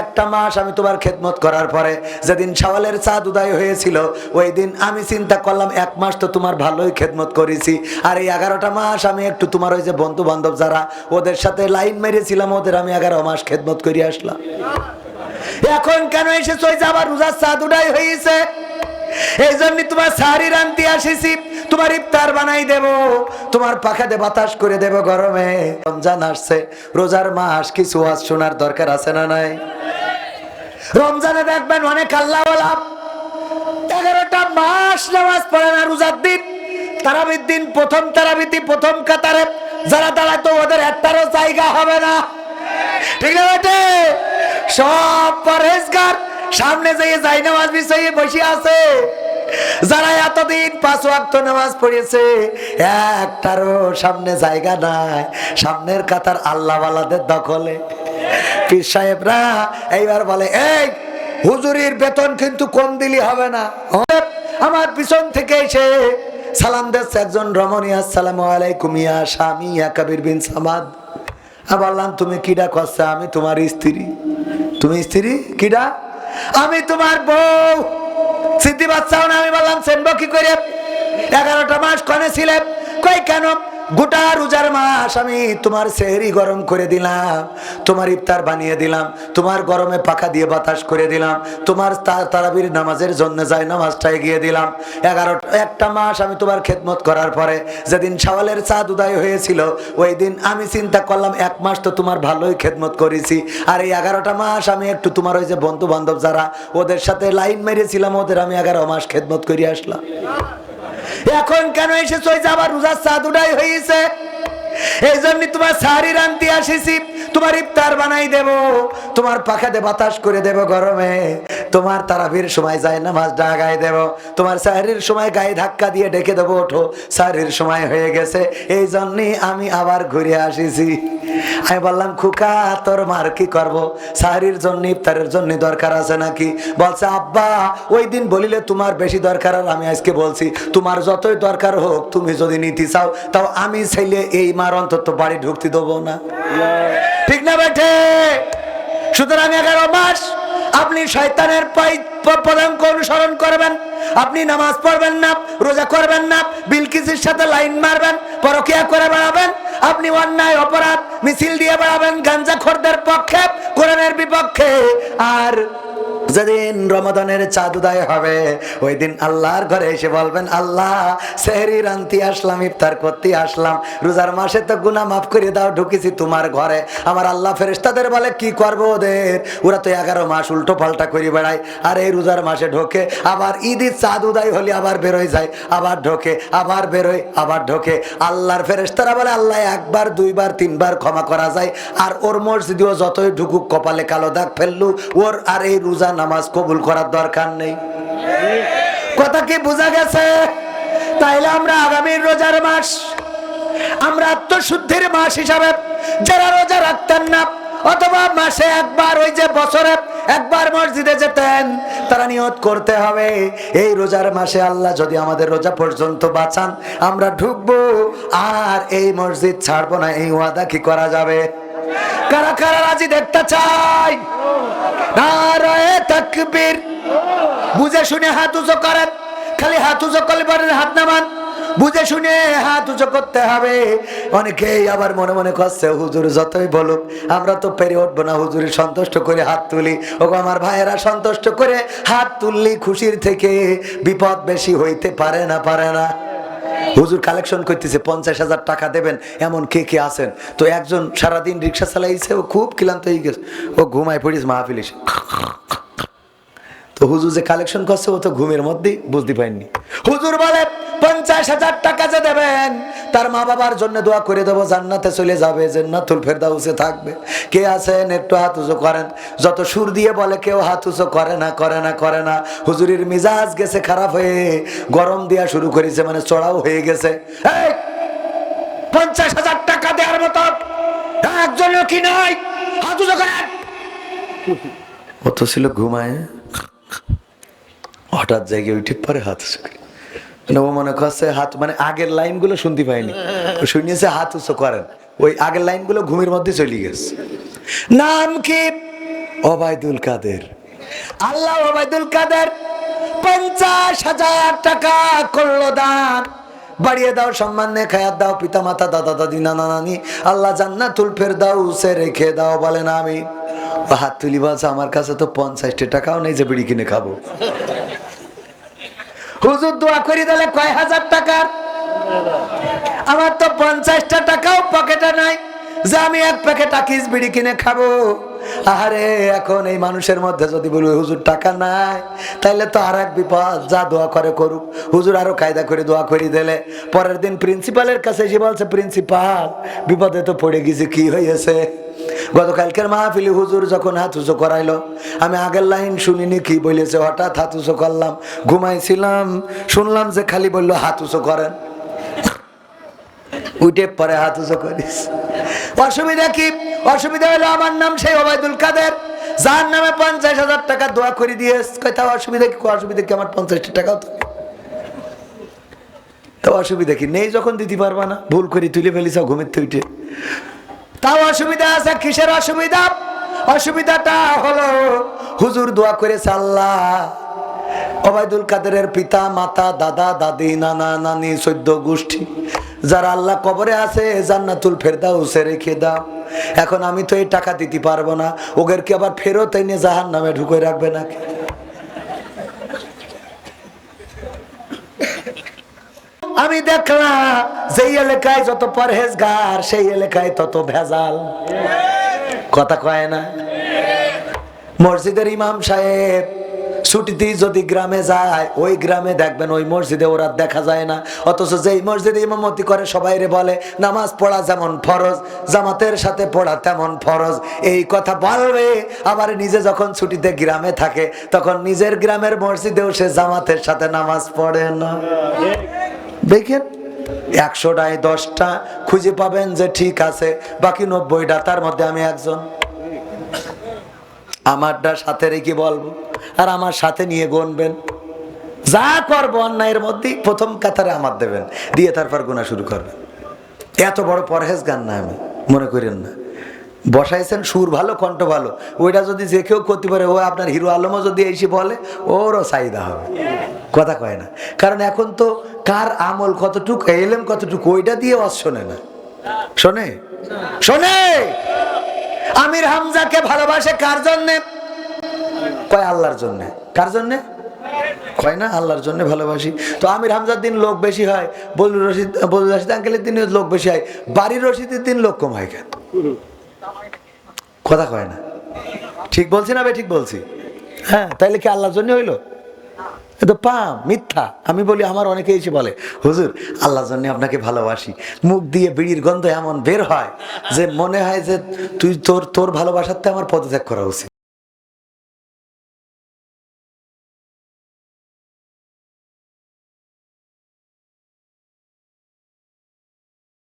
একটা মাস আমি তোমার খেদমত করার পরে যেদিন সওয়ালের চাঁদ উদয় হয়েছিল, ওই দিন আমি চিন্তা করলাম, এক মাস তো তোমার ভালোই খেদমত করেছি। আর এই এগারোটা মাস আমি একটু তোমার ওই যে বন্ধু বান্ধব যারা, ওদের সাথে লাইন মেরেছিলাম, ওদের আমি এগারো মাস খেদমত করে আসলাম। এখন কেন এসেছ? ওই যে আবার রোজার চাঁদ উদয় হয়েছে। এই জন্য তোমার সারি রান্তি আসিছি, তোমার ইফতার বানাই দেব, তোমার পাখাতে বাতাস করে দেব গরমে। রমজান আসছে, রোজার মাস, কিছু আজ শোনার দরকার আছে না নাই? রমজানে দেখবেন অনেক আল্লাহ এগারোটা মাস নামাজ পড়ে না রোজার দিন। তারাবির দিন প্রথম তারাবিতি, প্রথম কাতারে যারা দাঁড়ায় তো ওদের একটারও জায়গা হবে না। ঠিক বেটে? সব পরেশগার সামনে যেয়ে যাই নামাজ বিষয়ে বসে আছে। যারা এতদিন পাঁচ ওয়াক্ত নামাজ পড়েছে, একটারও সামনে জায়গা নাই। সামনের কাতার আল্লাহওয়ালাদের দখলে। পীর সাহেবরা এইবার বলে, এই, হুজুরির বেতন কিন্তু কম দিলি হবে না। আমার পিছন থেকে এসে সালাম দিচ্ছে একজন রমণী, আসসালামু আলাইকুম ইয়া স্বামী কবির বিন সামাদ। বললাম, তুমি কিডা করছে আমি তোমার স্ত্রী। তুমি স্ত্রী? কিডা আমি তোমার বউ। সিদ্ধি বাচ্চাও না, আমি বললাম সেম্বকি কি করে? এগারোটা মাস কনে ছিলেন। কই কেন? গোটা রোজার মাস আমি তোমার সেহরি গরম করে দিলাম, তোমার ইফতার বানিয়ে দিলাম, তোমার গরমে পাখা দিয়ে বাতাস করে দিলাম, তোমার তারাবির নামাজের জন্য যাই নামাজটা এগিয়ে দিলাম। এগারো একটা মাস আমি তোমার খেদমত করার পরে যেদিন সওয়ালের চাঁদ উদয় হয়েছিল, ওই দিন আমি চিন্তা করলাম, এক মাস তো তোমার ভালোই খেদমত করেছি। আর এই এগারোটা মাস আমি একটু তোমার ওই যে বন্ধু বান্ধব যারা, ওদের সাথে লাইন মেরেছিলাম, ওদের আমি এগারো মাস খেদমত করে আসলাম। এখন কেন এসেছ? যে আবার রোজার উঠাই হয়েছে। এই জন্য তোমার সারি রান্তি আসিছি, তোমার ইফতার বানাই দেব, তোমার পাখাতে বাতাস করে দেব গরমে। তোমার তারাবির সময় যায় নামাজ ডাগাই দেব। তোমার সাহরির সময় গায়ে ধাক্কা দিয়ে ডেকে দেবো ওঠো। সাহরির সময় হয়ে গেছে এই জন্যই আমি আবার ঘুরে আসিছি। আমি বললাম খুকা তোর মার কি করব? সাহরির জন্য ইফতারের জন্য দরকার আছে নাকি? বলছে আব্বা ওই দিন বলিলে তোমার বেশি দরকার আর আমি আজকে বলছি তোমার যতই দরকার হোক তুমি যদি নিতে চাও তাও আমি ছেলে এই মার অন্তত বাড়ি ঢুকতে দেবো না। ঠিক না বেঠে? সুতরাং এগারো মাস আপনি শয়তানের পদাঙ্ক অনুসরণ করবেন। আপনি নামাজ পড়বেন না, রোজা করবেন না, বিলকিসের সাথে লাইন মারবেন, পরকিয়া করে বেড়াবেন, আপনি অন্যায়, অপরাধ, মিছিল দিয়ে বেড়াবেন গাঞ্জা খোরদের পক্ষে, কোরআনের বিপক্ষে। আর যেদিন রমাদানের চাঁদ উদয় হবে ওই দিন আল্লাহর ঘরে এসে বলবেন, আল্লাহ সেহরি রান্তি আসলাম, ইফতার করতে আসলাম। রোজার মাসে তো গুনাহ মাফ করে দাও, ঢুকেছি তোমার ঘরে। আমার আল্লাহ ফেরেশতাদের বলে, কি করব ওদের? ওরা তো এগারো মাস উল্টো পাল্টা করে বেড়ায়। আর, এই রোজার মাসে ঢোকে, আবার ঈদের চাঁদ উদয় হলে আবার বেরোয় যায়, আবার ঢোকে, আবার বেরোয়, আবার ঢোকে। আল্লাহর ফেরেশতারা বলে, আল্লাহ, একবার, দুইবার, তিনবার ক্ষমা করা যায়। আর ওর মসজিদেও যতই ঢুকুক, কপালে কালো দাগ ফেললু ওর আর এই রোজা নামাজ কবুল করার দরকার নেই। কথা কি বোঝা গেছে? তাইলে আমরা আগামী রোজার মাস, আমরা আত্মশুদ্ধির মাস হিসাবে যারা রোজা রাখতেন না, অথবা মাসে একবার ওই যে বছরে একবার মসজিদে যেতেন, তারা নিয়ত করতে হবে, এই রোজার মাসে আল্লাহ যদি আমাদের রোজা পর্যন্ত বাঁচান, আমরা ঢুকবো, আর এই মসজিদ ছাড়বো না, এই ওয়াদা কি করা যাবে? কারা কারা রাজি দেখতে চাই? নারায়ে তাকবীর। বুঝে শুনে হাত উঁচু করেন, খালি হাত উঁচু করলে হাত নামান। বুঝে শুনে হাত উঁচু করতে হবে। অনেকেই আবার মনে মনে করছে, হুজুর যতই বলুক, আমরা তো পেরে উঠবো না। হুজুরের সন্তুষ্ট করে হাত তুলি। ও আমার ভাইয়েরা, সন্তুষ্ট করে হাত তুললি খুশির থেকে বিপদ বেশি হইতে পারে না পারে না। হুজুর কালেকশন করতেছে, পঞ্চাশ হাজার টাকা দেবেন, এমন কে কে আছেন? তো একজন সারাদিন রিক্সা চালাইছে, ও খুব ক্লান্ত হয়ে গেছে। ও ঘুমায় পড়িস মাহফিল এসে। তো হুজুর যে কালেকশন করছে, ও তো ঘুমের মধ্যেই বুঝতে পারেননি। হুজুর বলে, পঞ্চাশ হাজার টাকা যে দেবেন, তার মা বাবার জন্য দোয়া করে দেবো, জান্নাতে চলে যাবে, জান্নাতুল ফেরদাউসে থাকবে। কে আছেন? একটু হাত উঁচু করেন। যত সুর দিয়ে বলে, কেউ হাত উঁচু করে না করে না করে না। হুজুরের মিজাজ গেছে খারাপ হয়ে, গরম দেওয়া শুরু করেছে মানে চড়াও হয়ে গেছে। পঞ্চাশ হাজার টাকা দেওয়ার মতো একজন কি নাই? হাত উঁচু করেন। ও তো ছিল ঘুমায় হঠাৎ জায়গায় উঠে পরে হাত উঁচু মানে করছে হাত মানে আগের লাইনগুলো শুনতে পাইনি। শুনিয়েছে হাত উঁচু করেন। ওই আগের লাইনগুলো ঘুমের মধ্যে চলে গেছে। নাম কি? ওবায়দুল কাদের। আল্লাহ ওবায়দুল কাদের পঞ্চাশ হাজার টাকা করল দান। বাড়িয়ে দাও, সম্মান নে খায়াত দাও পিতা মাতা দাদা, দাদি, নানা, নানি। আল্লাহ জান্নাতুল ফের দাও সে রেখে দাও বলেন আমি ও হাত তুলি বলছে, আমার কাছে তো পঞ্চাশটি টাকাও নেই যে বিড়ি কিনে খাব। হুজুর দোয়া করি দিলে কয় হাজার টাকার? আমার তো পঞ্চাশটা টাকাও পকেটে নাই, যে আমি এক প্যাকেট আকিস বিড়ি কিনে খাব। আরে এখন এই মানুষের মধ্যে যদি বলব হুজুর, টাকা নাই, তাইলে তো আর এক বিপদ, যা দোয়া করে করুক। হুজুর আরও কায়দা করে দোয়া করে দিলে। পরের দিন প্রিন্সিপালের কাছে এসে বলছে প্রিন্সিপাল বিপদে তো পড়ে গেছে, কি হয়েছে? গতকালকের মাহফিলি হুজুর যখন হাত উঁচু করাইলো, আমি আগের লাইন শুনিনি, কি বলেছে? হঠাৎ হাত উঁচু করলাম, ঘুমাইছিলাম, শুনলাম যে খালি বলল, হাত উঁচু করেন। উঠে পরে হাত উঁচু করিস। অসুবিধা কি? অসুবিধা হলো আমার নাম সেই ওবায়দুল কাদের। যার নামে পঞ্চাশ হাজার টাকা দোয়া করে দিয়ে কথা অসুবিধা কি? অসুবিধা কি? আমার পঞ্চাশটি টাকাও তো তো অসুবিধা কি? নেই যখন দিতে পারবা না। ভুল করে তুলে ফেলিস, ঘুমের থেকে উঠে। তাও অসুবিধা আছে? কিসের অসুবিধা? অসুবিধাটা হলো হুজুর দোয়া করেছে আল্লাহ। ওবায়দুল কাদেরের পিতা, মাতা, দাদা, দাদি, নানা, নানি, সদ্য, গোষ্ঠী, যারা আল্লাহ কবরে আছে, জান্নাতুল ফেরদাউসে রেখে দাও। এখন আমি তো এই টাকা দিতে পারব না। ওদের কি আবার ফেরত এনে জাহান নামে ঢুকে রাখবে নাকি? আমি দেখলাম যেই এলাকায় যত পরহেজগার, সেই এলাকায় তত ভেজাল। কথা কয় না? মসজিদের ইমাম সাহেব, ছুটিতে যদি গ্রামে যায়, ওই গ্রামে দেখবেন ওই মসজিদে ওরা দেখা যায় না। অথচ যেই মসজিদে ইমামতি করে সবাইরে বলে, নামাজ পড়া যেমন ফরজ, জামাতের সাথে পড়া তেমন ফরজ। এই কথা বলবে, আবার নিজে যখন ছুটিতে গ্রামে থাকে, তখন নিজের গ্রামের মসজিদেও সে জামাতের সাথে নামাজ পড়ে না। দেখেন, একশোটায় দশটা খুঁজে পাবেন যে ঠিক আছে, বাকি নব্বইটা, তার মধ্যে আমি একজন। আমারটা সাথে রেখে বলব, আর আমার সাথে নিয়ে গণবেন। যা করব অন্যায়ের মধ্যেই প্রথম কাতারে আমার দেবেন, দিয়ে তারপর গোনা শুরু করবেন। এত বড় পরহেজ গান না আমি, মনে করেন না। বসাইছেন সুর ভালো, কণ্ঠ ভালো। ওইটা যদি যে কেউ করতে পারে ও আপনার হিরো আলমও যদি এসে বলে, ওরও চাহিদা হবে। কথা কয় না। কারণ এখন তো কার আমল কতটুকু, এলেম কতটুকু, ওইটা দিয়ে অস শোনে না। শোনে? শোনে? আমির হামজাকে ভালোবাসে কার জন্যে? কয় আল্লাহর জন্যে। কার জন্যে? কয় না, আল্লাহর জন্য ভালোবাসি। তো আমির হামজার দিন লোক বেশি হয়, বলুর রশিদ বলুর রশিদ আঙ্কেলের দিন লোক বেশি হয়, বাড়ির রশিদের দিন লোক কম হয় কেন? কথা কয় না। ঠিক বলছি না বে, ঠিক বলছি? হ্যাঁ তাইলে কি আল্লাহর জন্য হইল? তো পাম মিথ্যা। আমি বলি, আমার অনেকে এসে বলে, হুজুর আল্লাহ জন্য আপনাকে ভালোবাসি। মুখ দিয়ে বিড়ির গন্ধ এমন বের হয় যে মনে হয় যে তুই তোর তোর ভালোবাসাতে আমার পদত্যাগ করা উচিত।